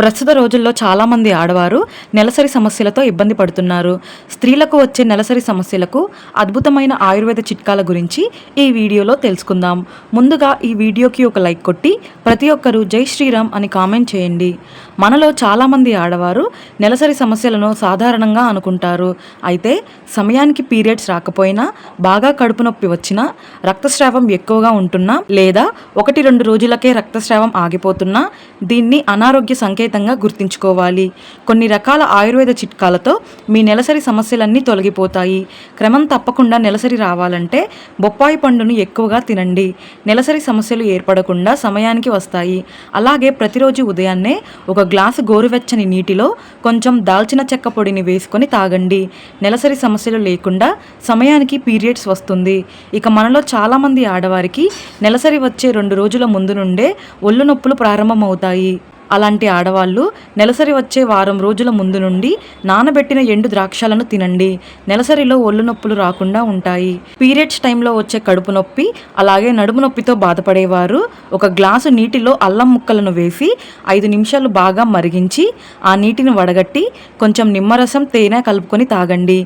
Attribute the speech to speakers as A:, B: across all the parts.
A: ప్రస్తుత రోజుల్లో చాలామంది ఆడవారు నెలసరి సమస్యలతో ఇబ్బంది పడుతున్నారు. స్త్రీలకు వచ్చే నెలసరి సమస్యలకు అద్భుతమైన ఆయుర్వేద చిట్కాల గురించి ఈ వీడియోలో తెలుసుకుందాం. ముందుగా ఈ వీడియోకి ఒక లైక్ కొట్టి ప్రతి ఒక్కరూ జై శ్రీరామ్ అని కామెంట్ చేయండి. మనలో చాలామంది ఆడవారు నెలసరి సమస్యలను సాధారణంగా అనుకుంటారు. అయితే సమయానికి పీరియడ్స్ రాకపోయినా బాగా కడుపు నొప్పి వచ్చినా రక్తస్రావం ఎక్కువగా ఉంటున్నా లేదా ఒకటి రెండు రోజులకే రక్తస్రావం ఆగిపోతున్నా దీన్ని అనారోగ్య సంకేతంగా గుర్తుంచుకోవాలి. కొన్ని రకాల ఆయుర్వేద చిట్కాలతో మీ నెలసరి సమస్యలన్నీ తొలగిపోతాయి. క్రమం తప్పకుండా నెలసరి రావాలంటే బొప్పాయి పండును ఎక్కువగా తినండి. నెలసరి సమస్యలు ఏర్పడకుండా సమయానికి వస్తాయి. అలాగే ప్రతిరోజు ఉదయాన్నే ఒక గ్లాసు గోరువెచ్చని నీటిలో కొంచెం దాల్చిన చెక్క పొడిని వేసుకొని తాగండి. నెలసరి సమస్యలు లేకుండా సమయానికి పీరియడ్స్ వస్తుంది. ఇక మనలో చాలామంది ఆడవారికి నెలసరి వచ్చే రెండు రోజుల ముందు నుండే ఒళ్ళు నొప్పులు ప్రారంభమవుతాయి. అలాంటి ఆడవాళ్ళు నెలసరి వచ్చే వారం రోజుల ముందు నుండి నానబెట్టిన ఎండు ద్రాక్షాలను తినండి. నెలసరిలో ఒళ్ళు నొప్పులు రాకుండా ఉంటాయి. పీరియడ్స్ టైంలో వచ్చే కడుపు నొప్పి అలాగే నడుము నొప్పితో బాధపడేవారు ఒక గ్లాసు నీటిలో అల్లం ముక్కలను వేసి ఐదు నిమిషాలు బాగా మరిగించి ఆ నీటిని వడగట్టి కొంచెం నిమ్మరసం తేనె కలుపుకొని తాగండి.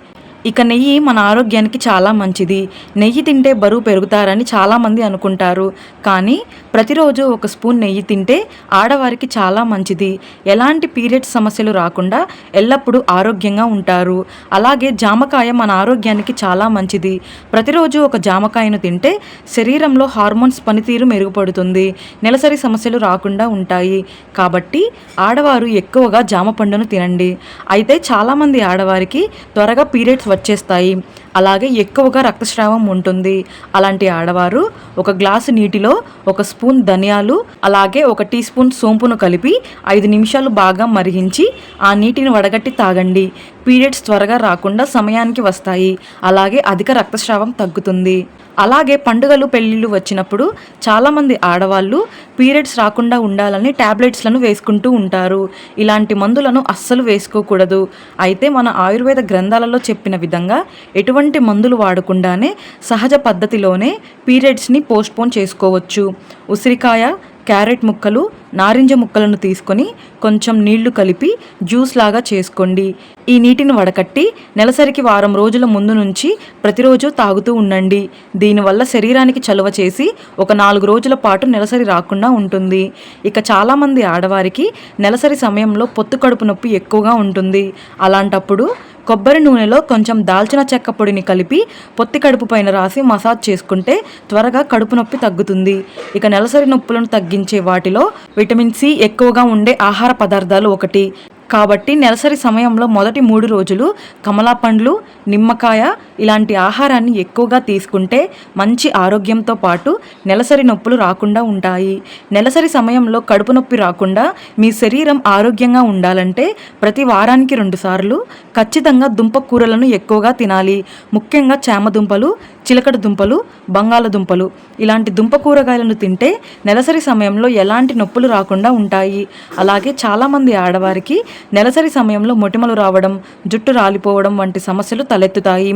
A: ఇక నెయ్యి మన ఆరోగ్యానికి చాలా మంచిది. నెయ్యి తింటే బరువు పెరుగుతారని చాలామంది అనుకుంటారు. కానీ ప్రతిరోజు ఒక స్పూన్ నెయ్యి తింటే ఆడవారికి చాలా మంచిది. ఎలాంటి పీరియడ్స్ సమస్యలు రాకుండా ఎల్లప్పుడూ ఆరోగ్యంగా ఉంటారు. అలాగే జామకాయ మన ఆరోగ్యానికి చాలా మంచిది. ప్రతిరోజు ఒక జామకాయను తింటే శరీరంలో హార్మోన్స్ పనితీరు మెరుగుపడుతుంది. నెలసరి సమస్యలు రాకుండా ఉంటాయి. కాబట్టి ఆడవారు ఎక్కువగా జామ పండును తినండి. అయితే చాలామంది ఆడవారికి త్వరగా పీరియడ్స్ వచ్చేస్తాయి. అలాగే ఎక్కువగా రక్తస్రావం ఉంటుంది. అలాంటి ఆడవారు ఒక గ్లాసు నీటిలో ఒక స్పూన్ ధనియాలు అలాగే ఒక టీ స్పూన్ సోంపును కలిపి ఐదు నిమిషాలు బాగా మరిగించి ఆ నీటిని వడగట్టి తాగండి. పీరియడ్స్ త్వరగా రాకుండా సమయానికి వస్తాయి. అలాగే అధిక రక్తస్రావం తగ్గుతుంది. అలాగే పండుగలు పెళ్ళిళ్ళు వచ్చినప్పుడు చాలామంది ఆడవాళ్ళు పీరియడ్స్ రాకుండా ఉండాలని ట్యాబ్లెట్స్లను వేసుకుంటూ ఉంటారు. ఇలాంటి మందులను అస్సలు వేసుకోకూడదు. అయితే మన ఆయుర్వేద గ్రంథాలలో చెప్పిన విధంగా ఎటువంటి మందులు వాడకుండానే సహజ పద్ధతిలోనే పీరియడ్స్ని పోస్ట్పోన్ చేసుకోవచ్చు. ఉసిరికాయ క్యారెట్ ముక్కలు నారింజ ముక్కలను తీసుకొని కొంచెం నీళ్ళు కలిపి జ్యూస్ లాగా చేసుకోండి. ఈ నీటిని వడకట్టి నెలసరికి వారం రోజుల ముందు నుంచి ప్రతిరోజు తాగుతూ ఉండండి. దీనివల్ల శరీరానికి చలువ చేసి ఒక నాలుగు రోజుల పాటు నెలసరి రాకుండా ఉంటుంది. ఇక చాలామంది ఆడవారికి నెలసరి సమయంలో పొత్తు కడుపు నొప్పి ఎక్కువగా ఉంటుంది. అలాంటప్పుడు కొబ్బరి నూనెలో కొంచెం దాల్చిన చెక్క పొడిని కలిపి పొత్తి కడుపు పైన రాసి మసాజ్ చేసుకుంటే త్వరగా కడుపు నొప్పి తగ్గుతుంది. ఇక నెలసరి నొప్పులను తగ్గించే వాటిలో విటమిన్ సి ఎక్కువగా ఉండే ఆహార పదార్థాలు ఒకటి. కాబట్టి నెలసరి సమయంలో మొదటి మూడు రోజులు కమలా పండ్లు నిమ్మకాయ ఇలాంటి ఆహారాన్ని ఎక్కువగా తీసుకుంటే మంచి ఆరోగ్యంతో పాటు నెలసరి నొప్పులు రాకుండా ఉంటాయి. నెలసరి సమయంలో కడుపు నొప్పి రాకుండా మీ శరీరం ఆరోగ్యంగా ఉండాలంటే ప్రతి వారానికి రెండుసార్లు ఖచ్చితంగా దుంప కూరలను ఎక్కువగా తినాలి. ముఖ్యంగా చామదుంపలు చిలకడ దుంపలు బంగాళదుంపలు ఇలాంటి దుంప కూరగాయలను తింటే నెలసరి సమయంలో ఎలాంటి నొప్పులు రాకుండా ఉంటాయి. అలాగే చాలామంది ఆడవారికి నెలసరి సమయంలో మొటిమలు రావడం జుట్టు రాలిపోవడం వంటి సమస్యలు తలెత్తుతాయి.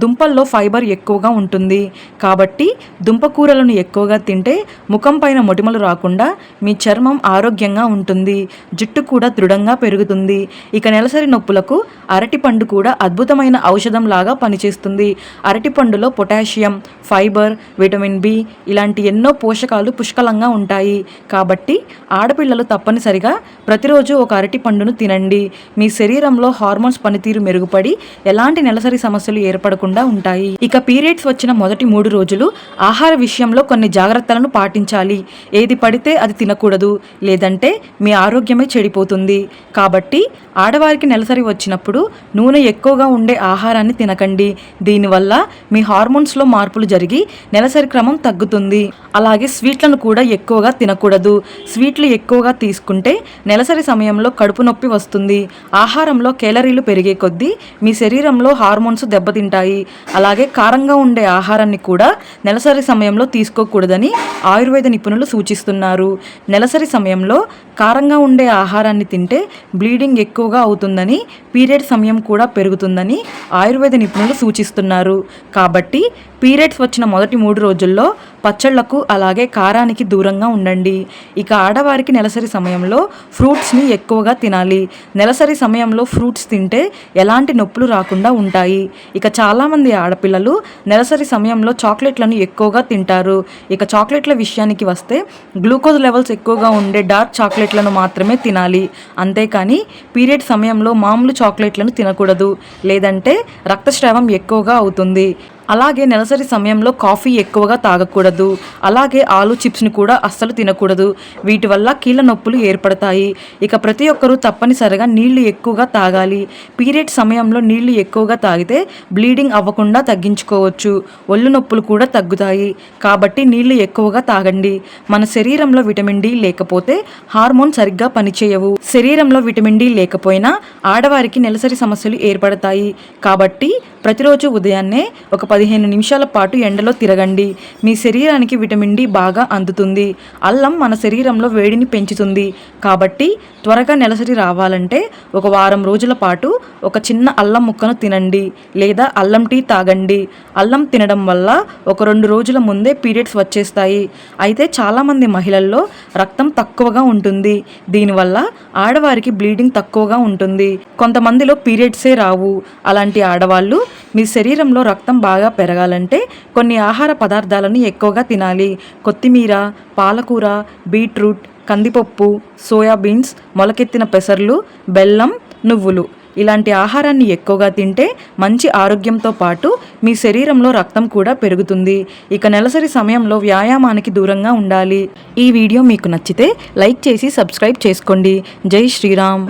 A: దుంపల్లో ఫైబర్ ఎక్కువగా ఉంటుంది. కాబట్టి దుంప కూరలను ఎక్కువగా తింటే ముఖం పైన మొటిమలు రాకుండా మీ చర్మం ఆరోగ్యంగా ఉంటుంది. జుట్టు కూడా దృఢంగా పెరుగుతుంది. ఇక నెలసరి నొప్పులకు అరటిపండు కూడా అద్భుతమైన ఔషధం లాగా పనిచేస్తుంది. అరటిపండులో పొటాషియం ఫైబర్ విటమిన్ బి ఇలాంటి ఎన్నో పోషకాలు పుష్కలంగా ఉంటాయి. కాబట్టి ఆడపిల్లలు తప్పనిసరిగా ప్రతిరోజు ఒక అరటి పండును తినండి. మీ శరీరంలో హార్మోన్స్ పనితీరు మెరుగుపడి ఎలాంటి నెలసరి సమస్యలు ఏర్పడకుండా ఉంటాయి. ఇక పీరియడ్స్ వచ్చిన మొదటి మూడు రోజులు ఆహార విషయంలో కొన్ని జాగ్రత్తలను పాటించాలి. ఏది పడితే అది తినకూడదు. లేదంటే మీ ఆరోగ్యమే చెడిపోతుంది. కాబట్టి ఆడవారికి నెలసరి వచ్చినప్పుడు నూనె ఎక్కువగా ఉండే ఆహారాన్ని తినకండి. దీనివల్ల మీ హార్మోన్స్లో మార్పులు జరిగి నెలసరి క్రమం తగ్గుతుంది. అలాగే స్వీట్లను కూడా ఎక్కువగా తినకూడదు. స్వీట్లు ఎక్కువగా తీసుకుంటే నెలసరి సమయంలో కడుపు నొప్పి వస్తుంది. ఆహారంలో కేలరీలు పెరిగే కొద్దీ మీ శరీరంలో హార్మోన్స్ దెబ్బతింటాయి. అలాగే కారంగా ఉండే ఆహారాన్ని కూడా నెలసరి సమయంలో తీసుకోకూడదని ఆయుర్వేద నిపుణులు సూచిస్తున్నారు. నెలసరి సమయంలో కారంగా ఉండే ఆహారాన్ని తింటే బ్లీడింగ్ ఎక్కువగా అవుతుందని పీరియడ్ సమయం కూడా పెరుగుతుందని ఆయుర్వేద నిపుణులు సూచిస్తున్నారు. కాబట్టి పీరియడ్స్ వచ్చిన మొదటి మూడు రోజుల్లో పచ్చళ్ళకు అలాగే కారానికి దూరంగా ఉండండి. ఇక ఆడవారికి నెలసరి సమయంలో ఫ్రూట్స్ని ఎక్కువగా తినాలి. నెలసరి సమయంలో ఫ్రూట్స్ తింటే ఎలాంటి నొప్పులు రాకుండా ఉంటాయి. ఇక చాలామంది ఆడపిల్లలు నెలసరి సమయంలో చాక్లెట్లను ఎక్కువగా తింటారు. ఇక చాక్లెట్ల విషయానికి వస్తే గ్లూకోజ్ లెవెల్స్ ఎక్కువగా ఉండే డార్క్ చాక్లెట్లను మాత్రమే తినాలి. అంతేకాని పీరియడ్ సమయంలో మామూలు చాక్లెట్లను తినకూడదు. లేదంటే రక్తస్రావం ఎక్కువగా అవుతుంది. అలాగే నెలసరి సమయంలో కాఫీ ఎక్కువగా తాగకూడదు. అలాగే ఆలు చిప్స్ని కూడా అస్సలు తినకూడదు. వీటి వల్ల కీళ్ళ నొప్పులు ఏర్పడతాయి. ఇక ప్రతి ఒక్కరూ తప్పనిసరిగా నీళ్ళు ఎక్కువగా తాగాలి. పీరియడ్ సమయంలో నీళ్ళు ఎక్కువగా తాగితే బ్లీడింగ్ అవ్వకుండా తగ్గించుకోవచ్చు. ఒళ్ళు నొప్పులు కూడా తగ్గుతాయి. కాబట్టి నీళ్ళు ఎక్కువగా తాగండి. మన శరీరంలో విటమిన్ డి లేకపోతే హార్మోన్ సరిగ్గా పనిచేయవు. శరీరంలో విటమిన్ డి లేకపోయినా ఆడవారికి నెలసరి సమస్యలు ఏర్పడతాయి. కాబట్టి ప్రతిరోజు ఉదయాన్నే ఒక పదిహేను నిమిషాల పాటు ఎండలో తిరగండి. మీ శరీరానికి విటమిన్ డి బాగా అందుతుంది. అల్లం మన శరీరంలో వేడిని పెంచుతుంది. కాబట్టి త్వరగా నెలసరి రావాలంటే ఒక వారం రోజుల పాటు ఒక చిన్న అల్లం ముక్కను తినండి లేదా అల్లం టీ తాగండి. అల్లం తినడం వల్ల ఒక రెండు రోజుల ముందే పీరియడ్స్ వచ్చేస్తాయి. అయితే చాలామంది మహిళల్లో రక్తం తక్కువగా ఉంటుంది. దీనివల్ల ఆడవారికి బ్లీడింగ్ తక్కువగా ఉంటుంది. కొంతమందిలో పీరియడ్సే రావు. అలాంటి ఆడవాళ్ళు మీ శరీరంలో రక్తం బాగా బాగా పెరగాలంటే కొన్ని ఆహార పదార్థాలను ఎక్కువగా తినాలి. కొత్తిమీర పాలకూర బీట్రూట్ కందిపప్పు సోయాబీన్స్ మొలకెత్తిన పెసర్లు బెల్లం నువ్వులు. ఇలాంటి ఆహారాన్ని ఎక్కువగా తింటే మంచి ఆరోగ్యంతో పాటు మీ శరీరంలో రక్తం కూడా పెరుగుతుంది. ఇక నెలసరి సమయంలో వ్యాయామానికి దూరంగా ఉండాలి. ఈ వీడియో మీకు నచ్చితే లైక్ చేసి సబ్స్క్రైబ్ చేసుకోండి. జై శ్రీరామ్.